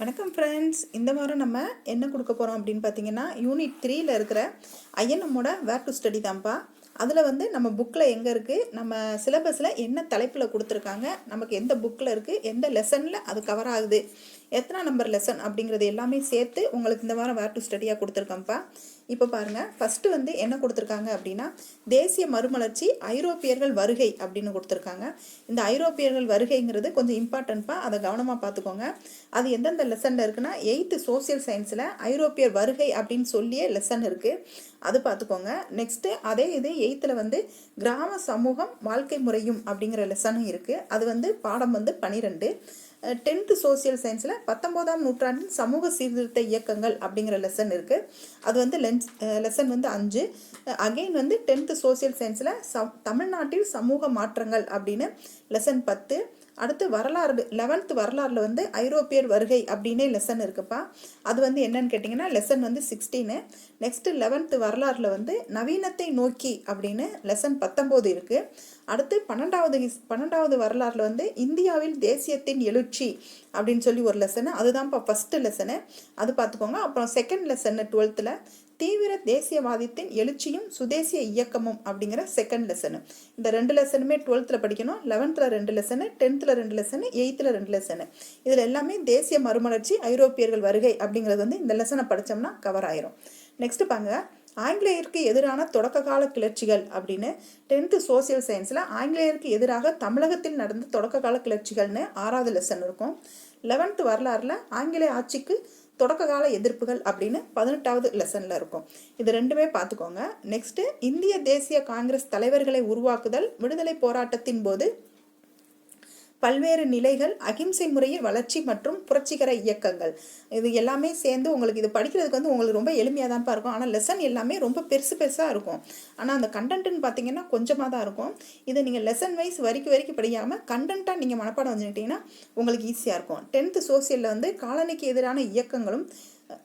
வணக்கம் ஃப்ரெண்ட்ஸ் இந்த வாரம் நம்ம என்ன கொடுக்க போகிறோம் அப்படின்னு பார்த்தீங்கன்னா யூனிட் த்ரீயில் இருக்கிற ஐஎன்எம்மோட வேர் டு ஸ்டடி தான்ப்பா. அதில் வந்து நம்ம புக்கில் எங்கே இருக்குது நம்ம சிலபஸில் என்ன தலைப்பில் கொடுத்துருக்காங்க? நமக்கு எந்த புக்கில் இருக்குது எந்த லெசனில் அது கவர் ஆகுது? எத்தனை நம்பர் லெசன் அப்படிங்கிறது எல்லாமே சேர்த்து உங்களுக்கு இந்த வாரம் வேர் டு ஸ்டடியாக கொடுத்துருக்கேன்ப்பா. இப்போ பாருங்கள் ஃபஸ்ட்டு வந்து என்ன கொடுத்துருக்காங்க அப்படின்னா தேசிய மறுமலர்ச்சி ஐரோப்பியர்கள் வருகை அப்படின்னு கொடுத்துருக்காங்க. இந்த ஐரோப்பியர்கள் வருகைங்கிறது கொஞ்சம் இம்பார்ட்டன்ட்ப்பா அதை கவனமாக பார்த்துக்கோங்க. அது எந்தெந்த லெசனில் இருக்குன்னா எயித்து சோசியல் சயின்ஸில் ஐரோப்பியர் வருகை அப்படின்னு சொல்லியே லெசன் இருக்குது அது பார்த்துக்கோங்க. நெக்ஸ்ட்டு அதே இது எயித்தில் வந்து கிராம சமூகம் வாழ்க்கை முறையும் அப்படிங்கிற லெசனும் இருக்குது அது வந்து பாடம் வந்து பனிரெண்டு. டென்த்து சோசியல் சயின்ஸில் பத்தொம்போதாம் நூற்றாண்டின் சமூக சீர்திருத்த இயக்கங்கள் அப்படிங்கிற லெசன் இருக்குது அது வந்து லென்ஸ் லெசன் வந்து அஞ்சு. அகெயின் வந்து டென்த்து சோசியல் சயின்ஸில் ச தமிழ்நாட்டில் சமூக மாற்றங்கள் அப்படின்னு லெசன் பத்து. அடுத்து வரலாறு லெவன்த்து வரலாறில் வந்து ஐரோப்பியர் வருகை அப்படின்னே லெசன் இருக்குப்பா. அது வந்து என்னன்னு கேட்டிங்கன்னா லெசன் வந்து சிக்ஸ்டீனு நெக்ஸ்ட்டு லெவன்த்து வரலாறில் வந்து நவீனத்தை நோக்கி அப்படின்னு லெசன் பத்தொம்போது இருக்குது அடுத்து பன்னெண்டாவது பன்னெண்டாவது வரலாறில் வந்து இந்தியாவில் தேசியத்தின் எழுச்சி அப்படின்னு சொல்லி ஒரு லெசனு அதுதான்ப்பா ஃபஸ்ட்டு லெசனு அது பார்த்துக்கோங்க. அப்புறம் செகண்ட் லெசனு டுவெல்த்தில் தீவிர தேசியவாதத்தின் எழுச்சியும் சுதேசிய இயக்கமும் அப்படிங்கிற செகண்ட் லெசனு இந்த ரெண்டு லெசனுமே டுவெல்த்தில் படிக்கணும் லெவன்த்தில் ரெண்டு லெசனு டென்த்தில் ரெண்டு லெசனு எயித்தில் ரெண்டு லெசனு இதில் எல்லாமே தேசிய மறுமலர்ச்சி ஐரோப்பியர்கள் வருகை அப்படிங்கிறது வந்து இந்த லெசனை படித்தோம்னா கவர் ஆயிரும். நெக்ஸ்ட் பாங்க ஆங்கிலேயருக்கு எதிரான தொடக்க கால கிளர்ச்சிகள் அப்படின்னு டென்த்து சோசியல் சயின்ஸில் ஆங்கிலேயருக்கு எதிராக தமிழகத்தில் நடந்த தொடக்க கால கிளர்ச்சிகள்னு ஆறாவது லெசன் இருக்கும். லெவன்த்து வரலாறில் ஆங்கிலேய ஆட்சிக்கு தொடக்க கால எதிர்ப்புகள் அப்படின்னு பதினெட்டாவது லெசனில் இருக்கும். இது ரெண்டுமே பார்த்துக்கோங்க. நெக்ஸ்ட்டு இந்திய தேசிய காங்கிரஸ் தலைவர்களை உருவாக்குதல் விடுதலை போராட்டத்தின் போது பல்வேறு நிலைகள் அகிம்சை முறையில் வளர்ச்சி மற்றும் புரட்சிகர இயக்கங்கள். இது எல்லாமே சேர்ந்து உங்களுக்கு இது படிக்கிறதுக்கு வந்து உங்களுக்கு ரொம்ப எளிமையாக தான்ப்பா இருக்கும். ஆனால் லெசன் எல்லாமே ரொம்ப பெருசு பெருசாக இருக்கும். ஆனால் அந்த கண்டென்ட்னு பார்த்தீங்கன்னா கொஞ்சமாக தான் இருக்கும். இதை நீங்கள் லெசன் வைஸ் வரைக்கும் வரைக்கும் படிக்காமல் கண்டென்ட்டாக நீங்கள் மனப்பாடம் வந்துக்கிட்டிங்கன்னா உங்களுக்கு ஈஸியாக இருக்கும். டென்த்து சோசியலில் வந்து காலனிக்கு எதிரான இயக்கங்களும்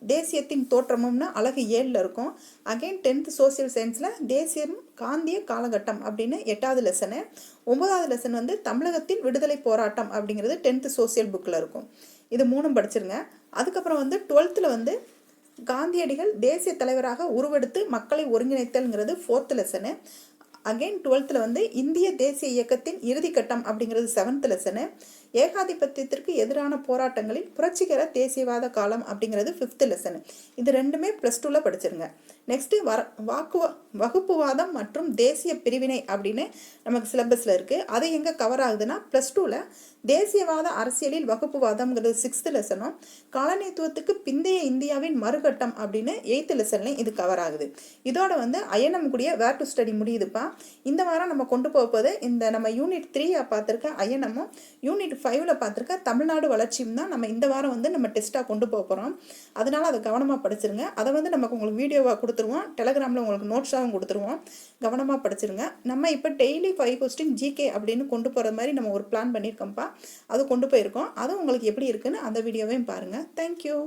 தேசியத்தின் தோற்றமும்னா அழகு ஏழில் இருக்கும். அகெயின் டென்த் சோசியல் சயின்ஸில் தேசியம் காந்திய காலகட்டம் அப்படின்னு எட்டாவது லெசனு ஒன்பதாவது லெசன் வந்து தமிழகத்தில் விடுதலை போராட்டம் அப்படிங்கிறது டென்த்து சோசியல் புக்கில் இருக்கும். இது மூணும் படிச்சிருங்க. அதுக்கப்புறம் வந்து டுவெல்த்தில் வந்து காந்தியடிகள் தேசிய தலைவராக உருவெடுத்து மக்களை ஒருங்கிணைத்தல்ங்கிறது ஃபோர்த்து லெசனு அகெயின் டுவெல்த்தில் வந்து இந்திய தேசிய இயக்கத்தின் இறுதிக்கட்டம் அப்படிங்கிறது செவன்த் லெசனு ஏகாதிபத்தியத்திற்கு எதிரான போராட்டங்களில் புரட்சிகர தேசியவாத காலம் அப்படிங்கிறது ஃபிஃப்த் லெசனு இது ரெண்டுமே ப்ளஸ் டூவில் படிச்சிருங்க. நெக்ஸ்ட்டு வர வாக்கு வகுப்புவாதம் மற்றும் தேசிய பிரிவினை அப்படின்னு நமக்கு சிலபஸில் இருக்குது அது எங்கே கவர் ஆகுதுன்னா ப்ளஸ் டூவில் தேசியவாத அரசியலில் வகுப்புவாதம்ங்கிறது சிக்ஸ்த்து லெசனும் காலனித்துவத்துக்கு பிந்தைய இந்தியாவின் மறுகட்டம் அப்படின்னு எயித்து லெசன்லையும் இது கவர் ஆகுது. இதோட வந்து அயனம் கூடிய வேர் டு ஸ்டடி முடியுதுப்பா? இந்த வாரம் நம்ம கொண்டு போகும்போது இந்த நம்ம யூனிட் த்ரீயை பார்த்துருக்க அயனமும் யூனிட் ஃபைவ்ல பார்த்துருக்க தமிழ்நாடு வளர்ச்சியும் தான் நம்ம இந்த வாரம் வந்து நம்ம டெஸ்ட்டாக கொண்டு போக போகிறோம் அதனால் அதை கவனமாக படிச்சிருங்க. அதை வந்து நமக்கு உங்களுக்கு வீடியோவாக கொடுத்துருவோம். டெலகிராமில் உங்களுக்கு நோட்ஸாகவும் கொடுத்துருவோம். கவனமாக படிச்சிருங்க. நம்ம இப்போ டெய்லி ஃபைவ் கொஸ்டின் ஜிகே அப்படின்னு கொண்டு போகிற மாதிரி நம்ம ஒரு பிளான் பண்ணியிருக்கோம்ப்பா. அது கொண்டு போயிருக்கோம். அது உங்களுக்கு எப்படி இருக்குன்னு அந்த வீடியோவையும் பாருங்கள் தேங்க்யூ